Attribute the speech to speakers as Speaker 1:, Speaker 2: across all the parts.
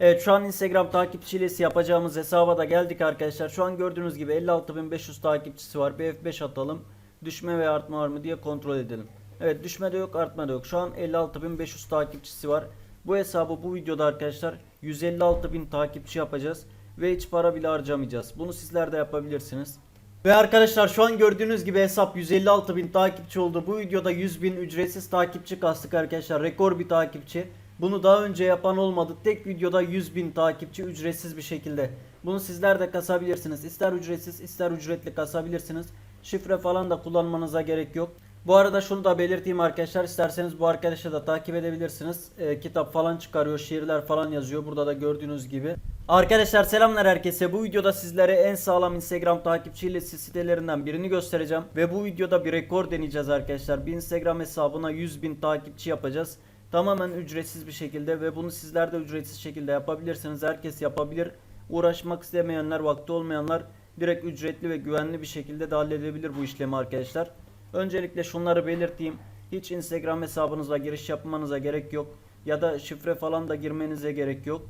Speaker 1: Evet şu an Instagram takipçi hilesi yapacağımız hesaba da geldik arkadaşlar. Şu an gördüğünüz gibi 56.500 takipçisi var. Bir F5 atalım. Düşme ve artma var mı diye kontrol edelim. Evet düşme de yok artma da yok. Şu an 56.500 takipçisi var. Bu hesabı bu videoda arkadaşlar 156.000 takipçi yapacağız. Ve hiç para bile harcamayacağız. Bunu sizler de yapabilirsiniz. Ve arkadaşlar şu an gördüğünüz gibi hesap 156.000 takipçi oldu. Bu videoda 100.000 ücretsiz takipçi kastık arkadaşlar. Rekor bir takipçi. Bunu daha önce yapan olmadı. Tek videoda 100.000 takipçi ücretsiz bir şekilde. Bunu sizler de kasabilirsiniz. İster ücretsiz ister ücretli kasabilirsiniz. Şifre falan da kullanmanıza gerek yok. Bu arada şunu da belirteyim arkadaşlar. İsterseniz bu arkadaşı da takip edebilirsiniz. Ee, kitap falan çıkarıyor, şiirler falan yazıyor. Burada da gördüğünüz gibi. Arkadaşlar selamlar herkese. Bu videoda sizlere en sağlam Instagram takipçi hilesi sitelerinden birini göstereceğim. Ve bu videoda bir rekor deneyeceğiz arkadaşlar. Bir Instagram hesabına 100.000 takipçi yapacağız. Tamamen ücretsiz bir şekilde ve bunu sizler de ücretsiz şekilde yapabilirsiniz. Herkes yapabilir. Uğraşmak istemeyenler, vakti olmayanlar direkt ücretli ve güvenli bir şekilde de halledebilir bu işlemi arkadaşlar. Öncelikle şunları belirteyim. Hiç Instagram hesabınıza giriş yapmanıza gerek yok. Ya da şifre falan da girmenize gerek yok.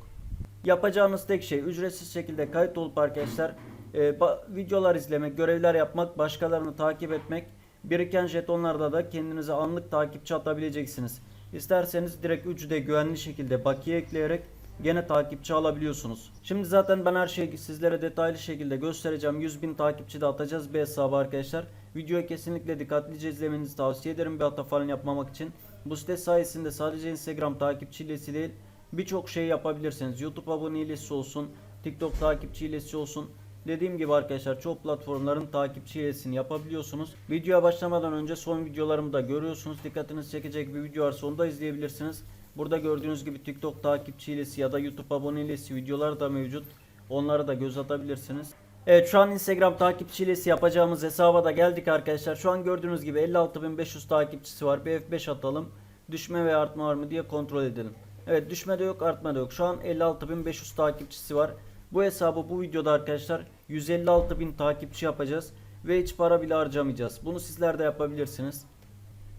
Speaker 1: Yapacağınız tek şey ücretsiz şekilde kayıt olup arkadaşlar e, videolar izlemek, görevler yapmak, başkalarını takip etmek, biriken jetonlarda da kendinize anlık takipçi atabileceksiniz. İsterseniz direkt 3D güvenli şekilde bakiye ekleyerek gene takipçi alabiliyorsunuz. Şimdi zaten ben her şeyi sizlere detaylı şekilde göstereceğim. 100.000 takipçi de atacağız bir hesaba arkadaşlar. Videoyu kesinlikle dikkatlice izlemenizi tavsiye ederim bir hata falan yapmamak için. Bu site sayesinde sadece Instagram takipçi değil birçok şey yapabilirsiniz. YouTube abone hilesi olsun, TikTok takipçi olsun. Dediğim gibi arkadaşlar çoğu platformların takipçi hilesini yapabiliyorsunuz. Videoya başlamadan önce son videolarımı da görüyorsunuz. Dikkatinizi çekecek bir video varsa onu da izleyebilirsiniz. Burada gördüğünüz gibi TikTok takipçi hilesi ya da YouTube abone hilesi videolar da mevcut. Onlara da göz atabilirsiniz. Evet şu an Instagram takipçi hilesi yapacağımız hesaba da geldik arkadaşlar. Şu an gördüğünüz gibi 56.500 takipçisi var. Bir F5 atalım. Düşme ve artma var mı diye kontrol edelim. Evet düşme de yok artma da yok. Şu an 56.500 takipçisi var. Bu hesabı bu videoda arkadaşlar 156.000 takipçi yapacağız. Ve hiç para bile harcamayacağız. Bunu sizler de yapabilirsiniz.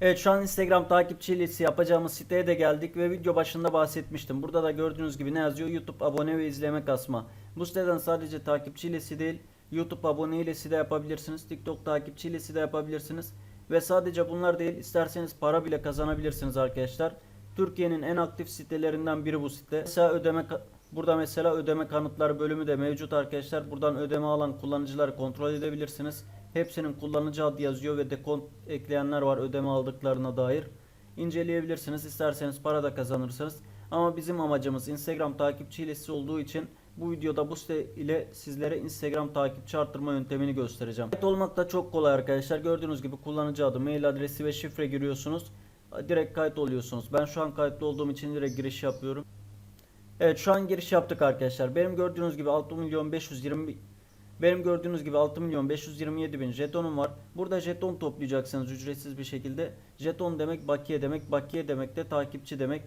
Speaker 1: Evet şu an Instagram takipçi listesi yapacağımız siteye de geldik ve video başında bahsetmiştim. Burada da gördüğünüz gibi ne yazıyor? YouTube abone ve izleme kasma. Bu siteden sadece takipçi hilesi değil, YouTube abone hilesi de yapabilirsiniz. TikTok takipçi hilesi de yapabilirsiniz. Ve sadece bunlar değil, isterseniz para bile kazanabilirsiniz arkadaşlar. Türkiye'nin en aktif sitelerinden biri bu site. Mesela ödeme burada mesela ödeme kanıtları bölümü de mevcut arkadaşlar. Buradan ödeme alan kullanıcıları kontrol edebilirsiniz. Hepsinin kullanıcı adı yazıyor ve dekont ekleyenler var ödeme aldıklarına dair. İnceleyebilirsiniz. İsterseniz para da kazanırsınız. Ama bizim amacımız Instagram takipçi hilesi olduğu için bu videoda bu site ile sizlere Instagram takipçi arttırma yöntemini göstereceğim. Kayıt olmak da çok kolay arkadaşlar. Gördüğünüz gibi kullanıcı adı, mail adresi ve şifre giriyorsunuz. Direkt kayıt oluyorsunuz. Ben şu an kayıtlı olduğum için direkt giriş yapıyorum. Evet şu an giriş yaptık arkadaşlar. Benim gördüğünüz gibi 6 milyon 520 benim gördüğünüz gibi 6 milyon 527 bin jetonum var. Burada jeton toplayacaksınız ücretsiz bir şekilde. Jeton demek bakiye demek. Bakiye demek de takipçi demek.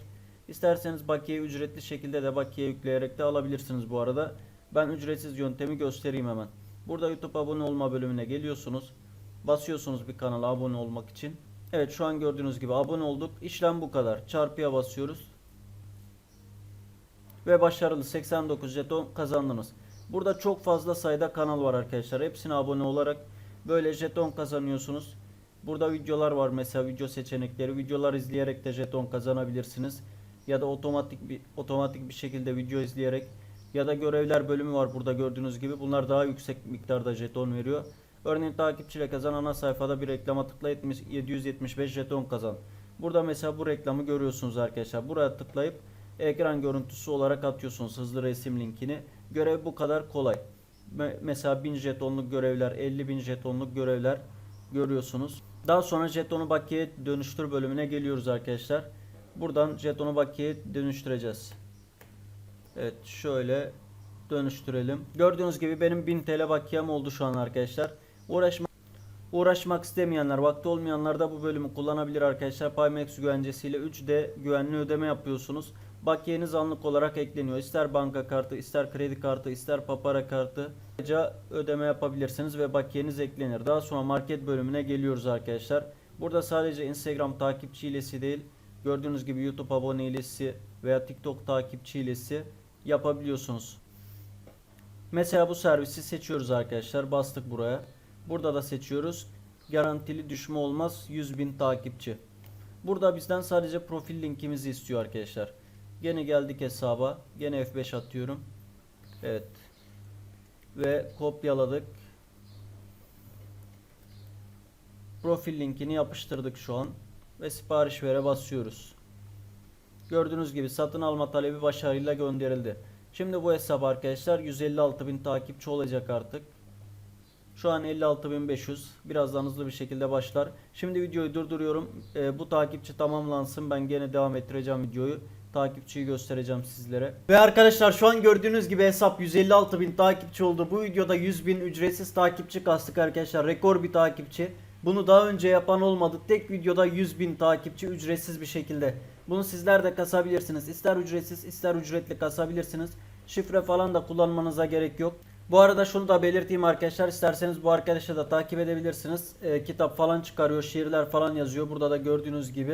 Speaker 1: İsterseniz bakiye ücretli şekilde de bakiye yükleyerek de alabilirsiniz bu arada. Ben ücretsiz yöntemi göstereyim hemen. Burada YouTube abone olma bölümüne geliyorsunuz. Basıyorsunuz bir kanala abone olmak için. Evet şu an gördüğünüz gibi abone olduk. İşlem bu kadar. Çarpıya basıyoruz. Ve başarılı 89 jeton kazandınız. Burada çok fazla sayıda kanal var arkadaşlar. Hepsine abone olarak böyle jeton kazanıyorsunuz. Burada videolar var mesela video seçenekleri. Videolar izleyerek de jeton kazanabilirsiniz. Ya da otomatik bir otomatik bir şekilde video izleyerek ya da görevler bölümü var burada gördüğünüz gibi. Bunlar daha yüksek miktarda jeton veriyor. Örneğin takipçiyle kazan ana sayfada bir reklama tıkla 70 775 jeton kazan. Burada mesela bu reklamı görüyorsunuz arkadaşlar. Buraya tıklayıp ekran görüntüsü olarak atıyorsunuz hızlı resim linkini. Görev bu kadar kolay. Me- Mesela 1000 jetonluk görevler, 50 bin jetonluk görevler görüyorsunuz. Daha sonra jetonu bakiye dönüştür bölümüne geliyoruz arkadaşlar. Buradan jetonu bakiye dönüştüreceğiz. Evet şöyle dönüştürelim. Gördüğünüz gibi benim 1000 TL bakiyem oldu şu an arkadaşlar. Uğraşmak Uğraşmak istemeyenler, vakti olmayanlar da bu bölümü kullanabilir arkadaşlar. Pimax güvencesiyle 3D güvenli ödeme yapıyorsunuz. Bakiyeniz anlık olarak ekleniyor. İster banka kartı, ister kredi kartı, ister papara kartı. Ayrıca ödeme yapabilirsiniz ve bakiyeniz eklenir. Daha sonra market bölümüne geliyoruz arkadaşlar. Burada sadece Instagram takipçi hilesi değil, gördüğünüz gibi YouTube abone hilesi veya TikTok takipçi hilesi yapabiliyorsunuz. Mesela bu servisi seçiyoruz arkadaşlar. Bastık buraya. Burada da seçiyoruz. Garantili düşme olmaz 100.000 takipçi. Burada bizden sadece profil linkimizi istiyor arkadaşlar. Gene geldik hesaba. Gene F5 atıyorum. Evet. Ve kopyaladık. Profil linkini yapıştırdık şu an. Ve sipariş vere basıyoruz. Gördüğünüz gibi satın alma talebi başarıyla gönderildi. Şimdi bu hesap arkadaşlar 156 bin takipçi olacak artık. Şu an 56.500. Birazdan hızlı bir şekilde başlar. Şimdi videoyu durduruyorum. Ee, bu takipçi tamamlansın. Ben gene devam ettireceğim videoyu. Takipçiyi göstereceğim sizlere. Ve arkadaşlar şu an gördüğünüz gibi hesap 156.000 takipçi oldu. Bu videoda 100.000 ücretsiz takipçi kastık arkadaşlar. Rekor bir takipçi. Bunu daha önce yapan olmadı. Tek videoda 100.000 takipçi ücretsiz bir şekilde. Bunu sizler de kasabilirsiniz. İster ücretsiz ister ücretli kasabilirsiniz. Şifre falan da kullanmanıza gerek yok. Bu arada şunu da belirteyim arkadaşlar. İsterseniz bu arkadaşı da takip edebilirsiniz. Ee, kitap falan çıkarıyor, şiirler falan yazıyor. Burada da gördüğünüz gibi.